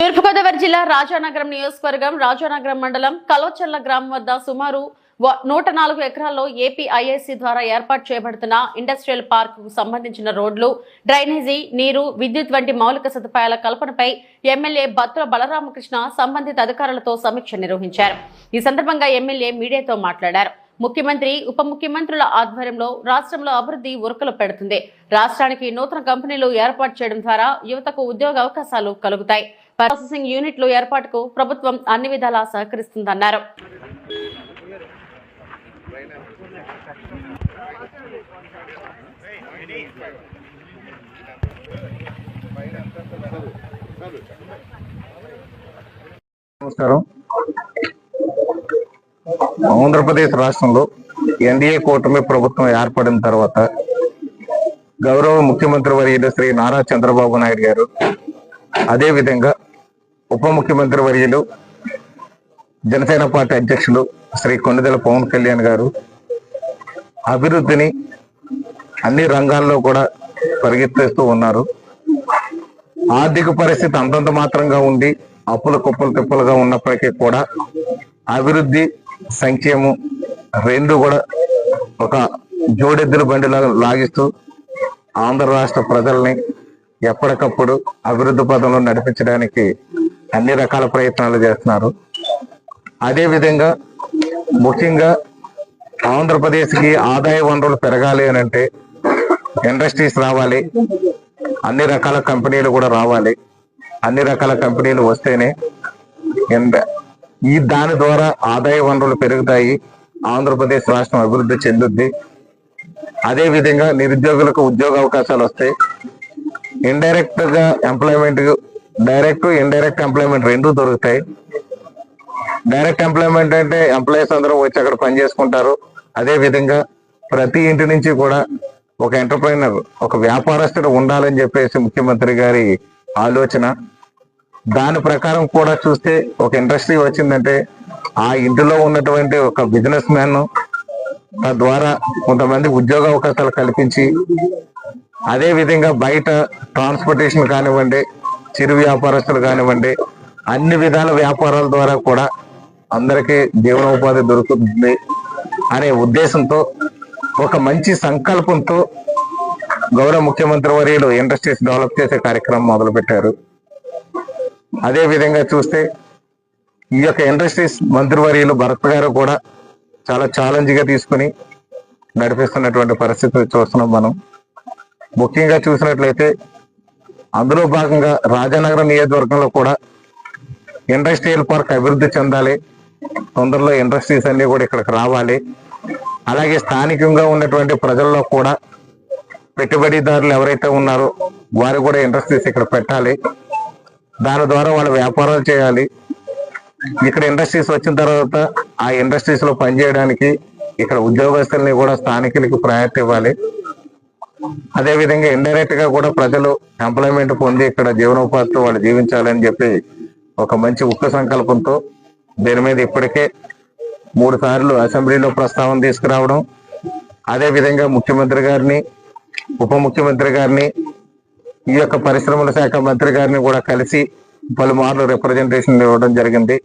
తూర్పుగోదావరి జిల్లా రాజానగరం నియోజకవర్గం రాజానగరం మండలం కలోచర్ల గ్రామం వద్ద సుమారు నూట నాలుగు ఎకరాల్లో ఏపీ ఐఐసి ద్వారా ఏర్పాటు చేయబడుతున్న ఇండస్ట్రియల్ పార్క్కు సంబంధించిన రోడ్లు డ్రైనేజీ నీరు విద్యుత్ వంటి మౌలిక సదుపాయాల కల్పనపై ఎమ్మెల్యే బత్తుల బలరామకృష్ణ సంబంధిత అధికారులతో సమీక్ష నిర్వహించారు. ఈ సందర్భంగా ఎమ్మెల్యే మీడియాతో మాట్లాడారు. ముఖ్యమంత్రి ఉప ముఖ్యమంత్రుల ఆధ్వర్యంలో రాష్ట్రంలో అభివృద్ధి ఉరకలు పెడుతుంది. రాష్ట్రానికి నూతన కంపెనీలు ఏర్పాటు చేయడం ద్వారా యువతకు ఉద్యోగ అవకాశాలు కలుగుతాయి. ప్రాసెసింగ్ యూనిట్లు ఏర్పాటుకు ప్రభుత్వం అన్ని విధాలా సహకరిస్తుందన్నారు. నమస్కారం. ఆంధ్రప్రదేశ్ రాష్ట్రంలో ఎన్డీఏ కూటమి ప్రభుత్వం ఏర్పడిన తర్వాత గౌరవ ముఖ్యమంత్రి వర్యులు శ్రీ నారా చంద్రబాబు నాయుడు గారు అదే విధంగా ఉప ముఖ్యమంత్రి వర్యులు జనసేన పార్టీ అధ్యక్షులు శ్రీ కొండదెల పవన్ కళ్యాణ్ గారు అభివృద్ధిని అన్ని రంగాల్లో కూడా పరిగెత్తేస్తూ ఉన్నారు. ఆర్థిక పరిస్థితి అంతంత మాత్రంగా ఉండి అప్పుల కుప్పలు తిప్పలుగా ఉన్నప్పటికీ కూడా అభివృద్ధి సంక్షేమం రెండు కూడా ఒక జోడెద్దుల బండిలా లాగిస్తూ ఆంధ్ర రాష్ట్ర ప్రజల్ని ఎప్పటికప్పుడు అభివృద్ధి పదంలో నడిపించడానికి అన్ని రకాల ప్రయత్నాలు చేస్తున్నారు. అదేవిధంగా ముఖ్యంగా ఆంధ్రప్రదేశ్కి ఆదాయ వనరులు పెరగాలి అని అంటే ఇండస్ట్రీస్ రావాలి అన్ని రకాల కంపెనీలు కూడా రావాలి. అన్ని రకాల కంపెనీలు వస్తేనే ఈ దాని ద్వారా ఆదాయ వనరులు పెరుగుతాయి ఆంధ్రప్రదేశ్ రాష్ట్రం అభివృద్ధి చెందుద్ది. అదే విధంగా నిరుద్యోగులకు ఉద్యోగ అవకాశాలు వస్తాయి. ఇండైరెక్ట్గా ఎంప్లాయ్మెంట్ డైరెక్ట్ ఇండైరెక్ట్ ఎంప్లాయ్మెంట్ రెండు దొరుకుతాయి. డైరెక్ట్ ఎంప్లాయ్మెంట్ అంటే ఎంప్లాయీస్ అందరూ వచ్చి అక్కడ పని చేసుకుంటారు. అదే విధంగా ప్రతి ఇంటి నుంచి కూడా ఒక ఎంటర్ప్రైనర్ ఒక వ్యాపారస్తుడు ఉండాలని చెప్పేసి ముఖ్యమంత్రి గారి ఆలోచన. దాని ప్రకారం కూడా చూస్తే ఒక ఇండస్ట్రీ వచ్చిందంటే ఆ ఇంటిలో ఉన్నటువంటి ఒక బిజినెస్ మ్యాన్ తద్వారా కొంతమంది ఉద్యోగ అవకాశాలు కల్పించి అదే విధంగా బయట ట్రాన్స్పోర్టేషన్ కానివ్వండి చిరు వ్యాపారస్తులు కానివ్వండి అన్ని విధాల వ్యాపారాల ద్వారా కూడా అందరికీ జీవనోపాధి దొరుకుతుంది అనే ఉద్దేశంతో ఒక మంచి సంకల్పంతో గౌరవ ముఖ్యమంత్రి వర్యులు ఇండస్ట్రీస్ డెవలప్ చేసే కార్యక్రమం మొదలుపెట్టారు. అదే విధంగా చూస్తే ఈ యొక్క ఇండస్ట్రీస్ మంత్రివర్యులు భరత్ గారు కూడా చాలా ఛాలెంజ్గా తీసుకుని నడిపిస్తున్నటువంటి పరిస్థితి చూస్తున్నాం మనం. ముఖ్యంగా చూసినట్లయితే అందులో భాగంగా రాజానగరం నియోజకవర్గంలో కూడా ఇండస్ట్రియల్ పార్క్ అభివృద్ధి చెందాలి తొందరలో ఇండస్ట్రీస్ అన్ని కూడా ఇక్కడికి రావాలి. అలాగే స్థానికంగా ఉన్నటువంటి ప్రజల్లో కూడా పెట్టుబడిదారులు ఎవరైతే ఉన్నారో వారు కూడా ఇండస్ట్రీస్ ఇక్కడ పెట్టాలి. దాని ద్వారా వాళ్ళు వ్యాపారాలు చేయాలి. ఇక్కడ ఇండస్ట్రీస్ వచ్చిన తర్వాత ఆ ఇండస్ట్రీస్లో పనిచేయడానికి ఇక్కడ ఉద్యోగస్తుల్ని కూడా స్థానికులకి ప్రయారిటీ ఇవ్వాలి. అదే విధంగా ఇండైరెక్ట్గా కూడా ప్రజలు ఎంప్లాయ్మెంట్ పొంది ఇక్కడ జీవనోపాధితో వాళ్ళు జీవించాలని చెప్పి ఒక మంచి ఉక్కు సంకల్పంతో దీని మీద ఇప్పటికే మూడు సార్లు అసెంబ్లీలో ప్రస్తావన తీసుకురావడం. అదే విధంగా ముఖ్యమంత్రి గారిని ఉప ముఖ్యమంత్రి గారిని ఈ యొక్క పరిశ్రమల శాఖ మంత్రి గారిని కూడా కలిసి పలుమార్లు రిప్రజెంటేషన్ ఇవ్వడం జరిగింది.